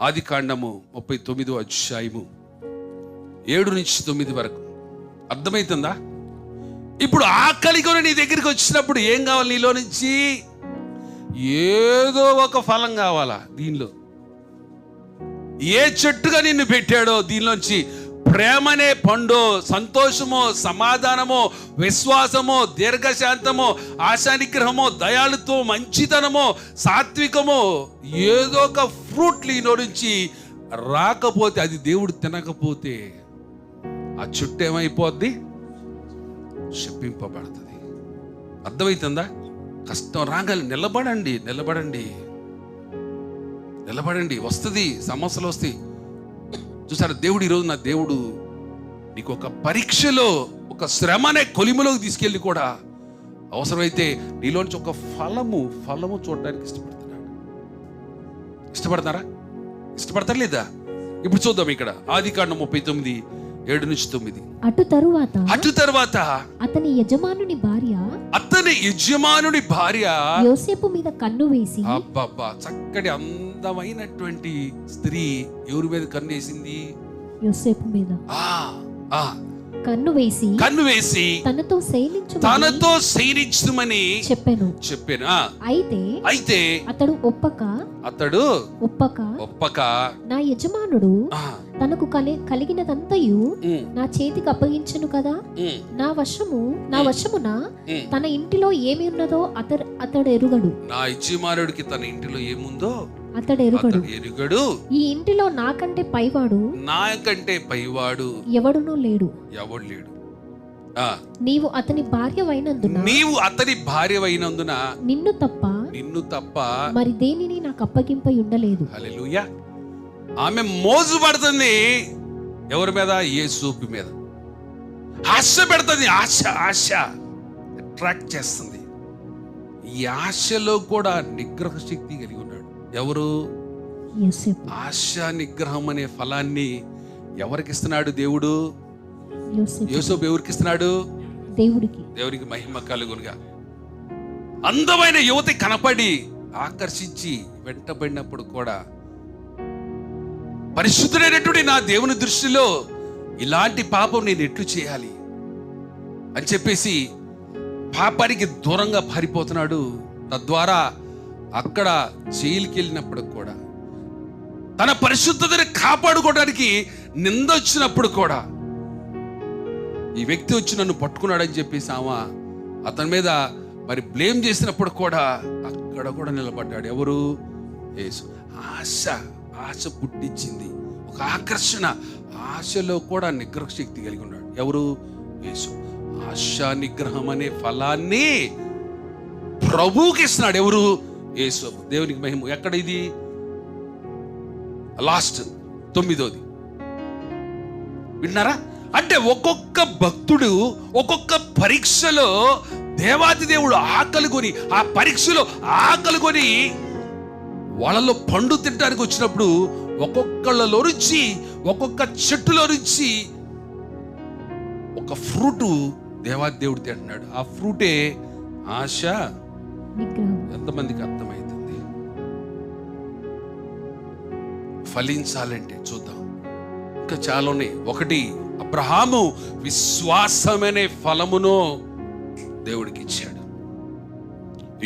ఆది కాండము ముప్పై తొమ్మిదో అధ్యాయము ఏడు నుంచి తొమ్మిది వరకు. అర్థమవుతుందా ఇప్పుడు ఆకలి కొని నీ దగ్గరికి వచ్చినప్పుడు ఏం కావాలి నీలో నుంచి? ఏదో ఒక ఫలం కావాలా దీనిలో? ఏ చెట్టుగా నిన్ను పెట్టాడో దీనిలోంచి ప్రేమనే పండు సంతోషమో సమాధానమో విశ్వాసమో దీర్ఘశాంతమో ఆశానిగ్రహమో దయాళుత్వం మంచితనము సాత్వికమో ఏదో ఒక ఫ్రూట్ నీలో నుంచి రాకపోతే అది దేవుడు తినకపోతే ఆ చుట్టూ ఏమైపోద్ది? శప్పింపబడుతుంది అర్థమవుతుందా కష్టం రాగాలి నిలబడండి నిలబడండి. నిలబడండి వస్తుంది సమస్యలు వస్తాయి. చూసారా? దేవుడు ఈరోజు నా దేవుడు. నీకు ఒక పరీక్షలో ఒక శ్రమనే కొలిములోకి తీసుకెళ్ళి కూడా అవసరమైతే నీలోంచి ఒక ఫలము ఫలము చూడడానికి ఇష్టపడుతున్నాడు. ఇష్టపడతారా? ఇష్టపడతారా లేదా ఇప్పుడు చూద్దాం ఇక్కడ. ఆది కాండం ముప్పై తొమ్మిది ఏడు నుంచి తొమ్మిది. అటు తరువాత అటు తర్వాత అతని యజమానుని భార్య అతని యజమానుడి భార్య యోసేపు మీద కన్ను వేసి అబ్బబ్బా చక్కటి అందమైనటువంటి స్త్రీ ఎవరి మీద కన్నేసింది యోసేపు మీద. కన్ను వేసి కన్ను వేసి తనతో శైలించు తనతో శయనించమని చెప్పాను. చెప్పాను. అయితే అయితే అతడు ఒప్పక అతడు ఒప్పక ఒప్పక నా యజమానుడు తనకు కలి కలిగినదంతయు నా చేతికి అప్పగించను కదా? నా వశము నా వశమున. తన ఇంటిలో ఏమి ఉన్నదో అతడు అతడు ఎరుగడు. నా యజమానుడికి తన ఇంటిలో ఏముందో అతడు ఎరుగడు. ఎరుగడు. ఈ ఇంటిలో నాకంటే పైవాడు నాకంటే పైవాడు ఎవడునూ లేడు. ఎవడు లేడు. ఆ. నీవు అతని భార్యవైనందున నీవు అతని భార్యవైనందున నిన్ను తప్ప నిన్ను తప్ప మరి దేనిని నాకు అప్పగింపై ఉండలేదు. హల్లెలూయా. ఆమె మోజు పడుతుంది ఎవరి మీద? యేసూపు మీద. ఆశ పెడుతుంది. ఆశ ఆశ. అట్రాక్ట్ చేస్తుంది. ఈ ఆశలో కూడా నిగ్రహ శక్తి కలిగి ఎవరు? ఆశ నిగ్రహం అనే ఫలాన్ని ఎవరికి ఇస్తున్నాడు దేవుడు? యోసేపు. యోసోపు ఎవరికి ఇస్తున్నాడు దేవుడికి దేవునికి మహిమ కలుగునుగా. అందమైన యువతి కనపడి ఆకర్షించి వెంటబడినప్పుడు కూడా పరిశుద్ధుడైనటువంటి నా దేవుని దృష్టిలో ఇలాంటి పాపం నేను ఎట్లు చేయాలి? అని చెప్పేసి పాపానికి దూరంగా పారిపోతున్నాడు. తద్వారా అక్కడ జైలుకి వెళ్ళినప్పుడు కూడా తన పరిశుద్ధతని కాపాడుకోవడానికి నింద వచ్చినప్పుడు కూడా ఈ వ్యక్తి వచ్చి నన్ను పట్టుకున్నాడని చెప్పేసి ఆమె అతని మీద మరి బ్లేమ్ చేసినప్పుడు కూడా అక్కడ కూడా నిలబడ్డాడు. ఎవరు? యేసు. ఆశ ఆశ పుట్టించింది. ఒక ఆకర్షణ ఆశలో కూడా నిగ్రహ శక్తి కలిగి ఉన్నాడు. ఎవరు? యేసు. ఆశ నిగ్రహం అనే ఫలాన్ని ప్రభువుకి ఇస్తున్నాడు. ఎవరు? యేసు దేవునికి మహిమ. ఎక్కడ ఇది? లాస్ట్ తొమ్మిదోది. విన్నారా? అంటే ఒక్కొక్క భక్తుడు ఒక్కొక్క పరీక్షలో దేవాది దేవుడు ఆకలి కొని ఆ పరీక్షలో ఆకలి కొని వాళ్ళలో పండు తినడానికి వచ్చినప్పుడు ఒక్కొక్కళ్ళలో నుంచి ఒక్కొక్క చెట్టులో నుంచి ఒక ఫ్రూటు దేవాది దేవుడు తింటున్నాడు. ఆ ఫ్రూటే ఆశ ఎంతమందికి అర్థమవుతుంది ఫలించాలంటే చూద్దాం. ఇంకా చాలా ఉన్నాయి ఒకటి అబ్రహాము విశ్వాసమనే ఫలమును దేవుడికి ఇచ్చాడు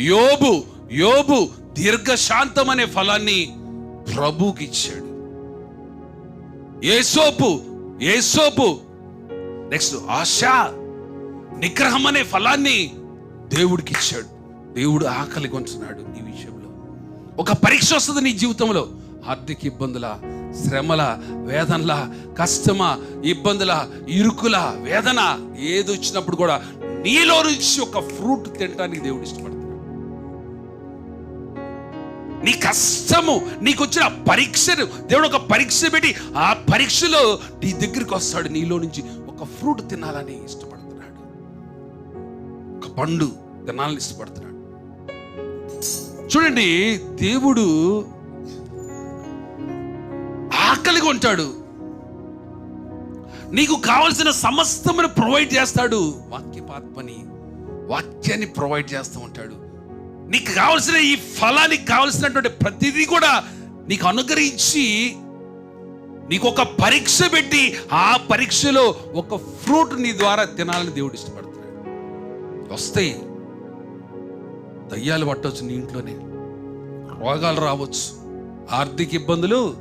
యోబు యోబు దీర్ఘశాంతం అనే ఫలాన్ని ప్రభుకి ఇచ్చాడు ఏసోపు ఏసోపు. నెక్స్ట్ ఆశ నిగ్రహం అనే ఫలాన్ని దేవుడికి ఇచ్చాడు దేవుడు ఆకలి కొంచున్నాడు ఈ విషయంలో. ఒక పరీక్ష వస్తుంది నీ జీవితంలో. ఆర్థిక ఇబ్బందుల శ్రమల వేదనల కష్టమ ఇబ్బందుల ఇరుకుల వేదన ఏది వచ్చినప్పుడు కూడా నీలో నుంచి ఒక ఫ్రూట్ తినడానికి దేవుడు ఇష్టపడతాడు. నీ కష్టము నీకు వచ్చిన పరీక్షను దేవుడు ఒక పరీక్ష పెట్టి ఆ పరీక్షలో నీ దగ్గరికి వస్తాడు నీలో నుంచి ఒక ఫ్రూట్ తినాలని ఇష్టపడుతున్నాడు. ఒక పండు తినాలని ఇష్టపడుతున్నాడు. చూడండి దేవుడు ఆకలిగా ఉంటాడు నీకు కావలసిన సమస్తమును ప్రొవైడ్ చేస్తాడు. వాక్యపాత్మని వాక్యాన్ని ప్రొవైడ్ చేస్తూ ఉంటాడు. నీకు కావలసిన ఈ ఫలానికి కావలసినటువంటి ప్రతిదీ కూడా నీకు అనుగ్రహించి నీకు ఒక పరీక్ష పెట్టి ఆ పరీక్షలో ఒక ఫ్రూట్ నీ ద్వారా తినాలని దేవుడు ఇష్టపడుతున్నాడు. వస్తాయి. దయ్యాలు పట్టవచ్చు నీ ఇంట్లోనే. రోగాలు రావచ్చు. ఆర్థిక ఇబ్బందులు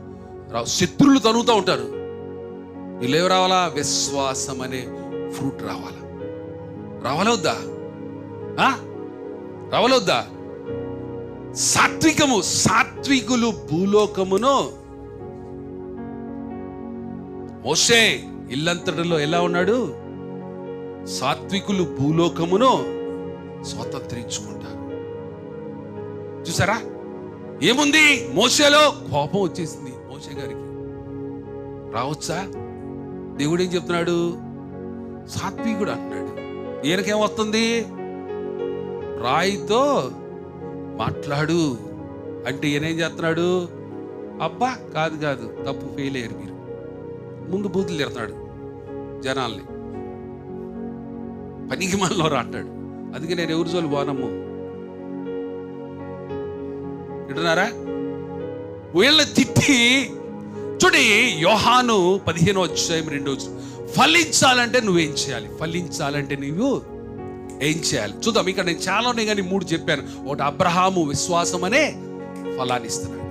రావు. శత్రువులు తనుగుతూ ఉంటారు. వీళ్ళేవి రావాలా? విశ్వాసం అనే ఫ్రూట్ రావాలా? రావాలా వద్దా ఆ? సాత్వికము సాత్వికులు భూలోకమును మోసే ఇల్లంతటిలో ఎలా ఉన్నాడు? సాత్వికులు భూలోకమును స్వతంత్రించుకుంటారు. చూసారా? ఏముంది? మోసేలో కోపం వచ్చేసింది మోసే గారికి. రావచ్చా? దేవుడు ఏం చెప్తున్నాడు? సాత్వికుడు అంటున్నాడు. ఈయనకేం వస్తుంది? రాయితో మాట్లాడు. అంటే ఈయనేం చేస్తున్నాడు? అబ్బా కాదు కాదు తప్పు ఫెయిల్ అయ్యారు మీరు. ముందు బూతులు తిడుతున్నాడు జనాల్ని. పనికి మనలో రాంటాడు. అందుకే నేను ఎవరి జోలు పోనమ్ము. వింటున్నారా? వీళ్ళని తిట్టి చూడి యోహాను పదిహేను అధ్యాయం రెండో ఫలించాలంటే నువ్వేం చేయాలి? ఫలించాలంటే నువ్వు ఏం చేయాలి? చూద్దాం ఇక్కడ నేను చాలా ఉన్నాయి కానీ మూడు చెప్పాను. ఒకటి అబ్రహాము విశ్వాసం అనే ఫలాన్ని ఇస్తున్నాడు.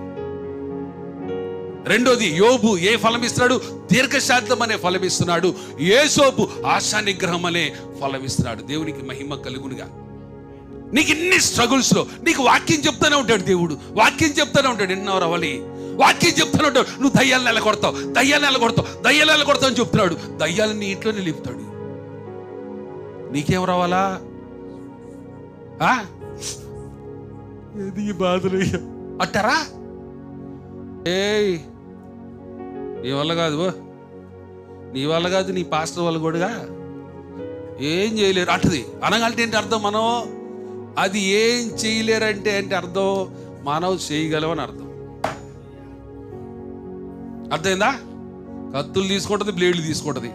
రెండోది యోబు ఏ ఫలం ఇస్తున్నాడు? దీర్ఘశాంతం అనే ఫలం ఇస్తున్నాడు. ఏసోపు ఆశా నిగ్రహం అనే ఫలం ఇస్తున్నాడు. దేవునికి మహిమ కలుగునుగా నీకు ఇన్ని స్ట్రగుల్స్లో నీకు వాక్యం చెప్తానే ఉంటాడు దేవుడు. వాక్యం చెప్తానే ఉంటాడు. ఎన్నో రవలి. వాక్యం చెప్తానే ఉంటాడు. నువ్వు దయ్యాలు నెల కొడతావు దయ్యాలు నెల కొడతావు దయ్యాలు నెల కొడతావు అని చెప్తున్నాడు. దయ్యాలు నీ ఇంట్లోనే లేపుతాడు. నీకేం రావాలా? బాధలు? అంటారా ఏయ్ నీ వల్ల కాదు. నీ వల్ల కాదు నీ పాస్టర్ వల్ల కూడా. ఏం చేయలేరు. అంటది అనగంటే ఏంటి అర్థం మనం? అది ఏం చేయలేరంటే అంటే అర్థం మనం చేయగలవని అర్థం. అర్థమైందా? కత్తులు తీసుకుంటుంది బ్లేడ్లు తీసుకుంటుంది.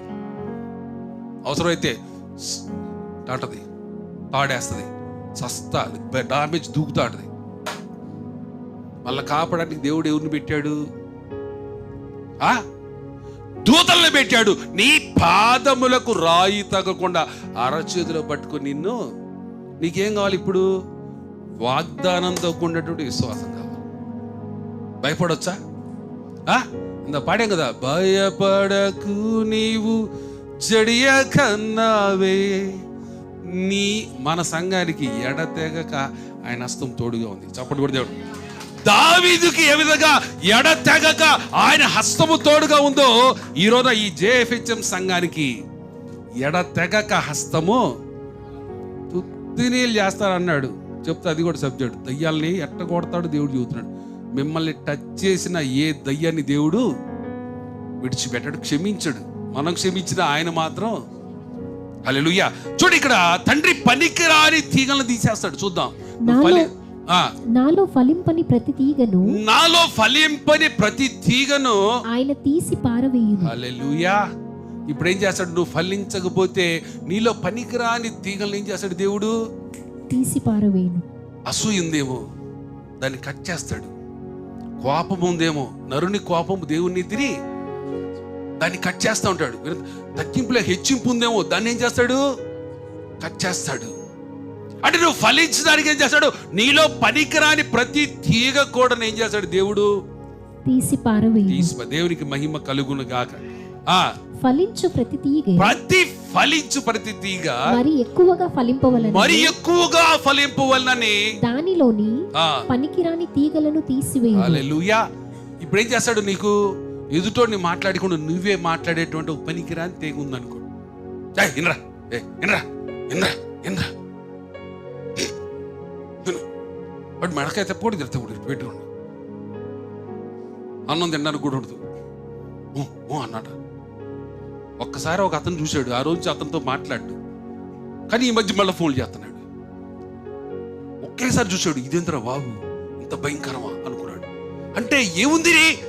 అవసరమైతే స్ అంటది తాడేస్తుంది సస్తా డామేజ్ దూకుతాటది మళ్ళీ కాపాడడానికి దేవుడు ఎవరిని పెట్టాడు? ఆ? దూతల్ని పెట్టాడు. నీ పాదములకు రాయి తగ్గకుండా అరచేతిలో పట్టుకొని నిన్ను నీకేం కావాలి ఇప్పుడు? వాగ్దానంతో కూడినటువంటి విశ్వాసం కావాలి. భయపడొచ్చా? ఆ? ఇంత పాడాం కదా భయపడకు నీవు జడియ కన్నావే. నీ మన సంఘానికి ఎడతెగక ఆయన హస్తం తోడుగా ఉంది. చప్పటి కూడా దేవుడు దావీదుకి ఏ విధంగా ఎడతెగక ఆయన హస్తము తోడుగా ఉందో ఈ ఈ జేఎఫ్హెచ్ఎం సంఘానికి ఎడతెగక హస్తము తుత్తినీళ్ళు చేస్తారన్నాడు. చెప్తే అది కూడా సబ్జెక్ట్. దయ్యాల్ని ఎట్ట కొడతాడు దేవుడు చెబుతున్నాడు మిమ్మల్ని టచ్ చేసిన ఏ దయ్యాన్ని దేవుడు విడిచిపెట్టాడు క్షమించడు. మనం క్షమించిన ఆయన మాత్రం హల్లెలూయా. చూడు ఇక్కడ తండ్రి పనికిరాని తీగలను తీసేస్తాడు. చూద్దాం. నాలో ఫలింపని ప్రతి తీగను నాలో ఫలింపని ప్రతి తీగను ఆయన తీసి పారవేయును. హల్లెలూయా. ఇప్పుడు ఏం చేస్తాడు? నువ్వు ఫలించకపోతే నీలో పనికిరాని తీగలను ఏం చేస్తాడు దేవుడు? తీసి పారవేయును. అసూయ ఉందేమో? దాన్ని కట్ చేస్తాడు. కోపం ఉందేమో? నరుని కోపం దేవుని తిని దాన్ని కట్ చేస్తూ ఉంటాడు. తగ్గింపులో హెచ్చింపు ఉందేమో? దాన్ని ఏం చేస్తాడు? కట్ చేస్తాడు. అంటే నువ్వు ఫలించడానికి ఏం చేస్తాడు? నీలో పనికిరాని ప్రతి తీగ కూడా ఏం చేస్తాడు దేవుడు? తీసి పారవేయును. తీసి దేవునికి మహిమ కలుగును గాక. ఫలించు ప్రతి తీగ. ప్రతి ఫలించు ప్రతి తీగ. మరి ఎక్కువగా ఫలింపవలను మరి ఎక్కువగా ఫలింపు వలనని దానిలోని పనికిరాని తీగలను తీసివేయును హల్లెలూయా. ఇప్పుడు ఏం చేస్తాడు నీకు? ఎదుటోడిని మాట్లాడకుండా నువ్వే మాట్లాడేటువంటి పనికిరాని తీగ ఉందనుకో. ఇన్రా ఏ ఇన్రా ఇన్రా ఇన్రా. వాడు మెడకాయ తెప్పకూడదు తిడతాడు పెట్టుకోండి అన్నం తినడానికి కూడా ఉండదు. అన్నాడు? ఒక్కసారి ఒక అతను చూశాడు ఆ రోజు అతనితో మాట్లాడు. కానీ ఈ మధ్య మళ్ళీ ఫోన్ చేస్తున్నాడు. ఒకేసారి చూశాడు ఇదేంద్రా బాబు ఇంత భయంకరమా? అనుకున్నాడు. అంటే ఏముంది రే?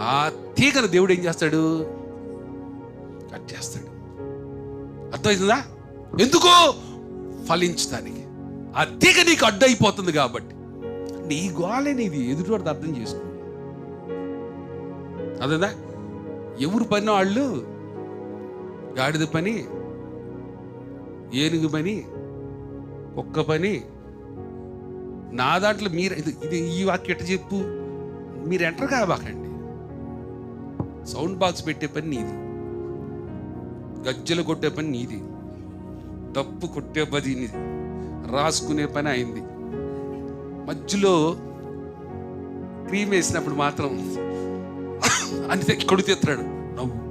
ఆ తీగను దేవుడు ఏం చేస్తాడు? కట్ చేస్తాడు. అర్థమవుతుందా ఎందుకు? ఫలించడానికి. ఆ తీగ నీకు అడ్డైపోతుంది కాబట్టి. నీ గోలే నీది. ఎదుటివాడిది అర్థం చేసుకో. అదేదా ఎవరు పని వాళ్ళు? గాడిద పని ఏనుగు పని ఒక్క పని. నా దాంట్లో మీరు ఇది ఇది ఈ వాక్యం చెప్పు? మీరు ఎంటర్ కాబకండి సౌండ్ బాక్స్ పెట్టే పని నీది. గజ్జలు కొట్టే పని నీది. తప్పు కొట్టే పది నీది. రాసుకునే పని అయింది. మధ్యలో క్రీమ్ వేసినప్పుడు మాత్రం అని కొడుకు ఎత్తాడు నవ్వు.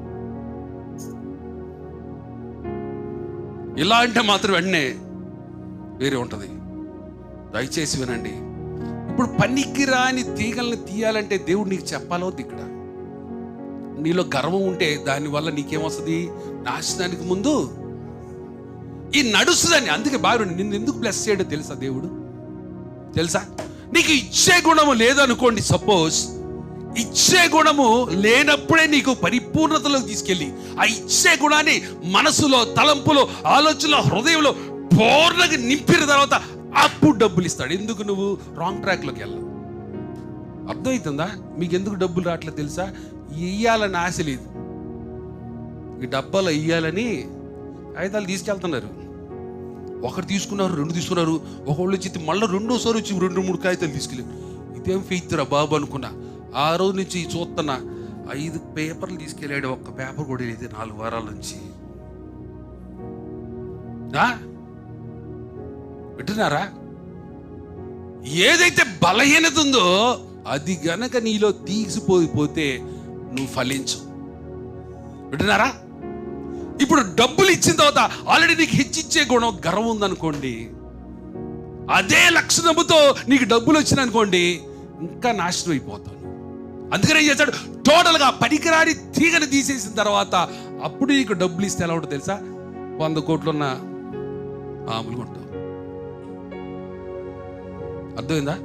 ఇలా అంటే మాత్రం వెంటనే వేరే ఉంటుంది. దయచేసి వినండి. ఇప్పుడు పనికిరాని తీగల్ని తీయాలంటే దేవుడు నీకు చెప్పాలో ఇక్కడ నీలో గర్వం ఉంటే దానివల్ల నీకేమొస్తుంది? నాశనానికి ముందు ఈ నడుస్తుందని. అందుకే బాగా నిన్ను ఎందుకు బ్లెస్ చేయడో తెలుసా దేవుడు? తెలుసా? నీకు ఇచ్చే గుణము లేదనుకోండి సపోజ్ ఇచ్చే గుణము లేనప్పుడే నీకు పరిపూర్ణతలోకి తీసుకెళ్ళి ఆ ఇచ్చే గుణాన్ని మనసులో తలంపులో ఆలోచనలో హృదయంలో పూర్ణంగా నింపిన తర్వాత అప్పుడు డబ్బులు ఇస్తాడు. ఎందుకు నువ్వు? రాంగ్ ట్రాక్లోకి వెళ్ళవు అర్థమవుతుందా? మీకు ఎందుకు డబ్బులు రావట్లేదు తెలుసా? ఇయ్యాలని ఆశ లేదు. ఈ డబ్బాలో ఇయ్యాలని కాగితాలు తీసుకెళ్తున్నారు. ఒకరు తీసుకున్నారు రెండు తీసుకున్నారు. ఒకళ్ళు వచ్చి మళ్ళీ రెండోసారి వచ్చి రెండు మూడు కాగితాలు తీసుకెళ్ళారు ఇదేం ఫెయిత్ రా బాబు అనుకున్నా. ఆ రోజు నుంచి చూస్తున్న ఐదు పేపర్లు తీసుకెళ్ళాడు ఒక్క పేపర్ కూడా లేదు నాలుగు వారాల నుంచి. ఆ? వింటున్నారా? ఏదైతే బలహీనత ఉందో అది గనక నీలో తీసిపోయిపోతే నువ్వు ఫలించు. వింటున్నారా? ఇప్పుడు డబ్బులు ఇచ్చిన తర్వాత ఆల్రెడీ నీకు హెచ్చిచ్చే గుణం గర్వం ఉందనుకోండి. అదే లక్షణముతో నీకు డబ్బులు వచ్చిననుకోండి ఇంకా నాశనం అయిపోతాను అందుకని ఏం చేశాడు? టోటల్గా పనికిరాని తీగని తీసేసిన తర్వాత అప్పుడు నీకు డబ్బులు ఇస్తే ఎలా ఉంటుంది తెలుసా? వంద కోట్లున్న మామూలుగా ఉంటావు అర్థమైందా?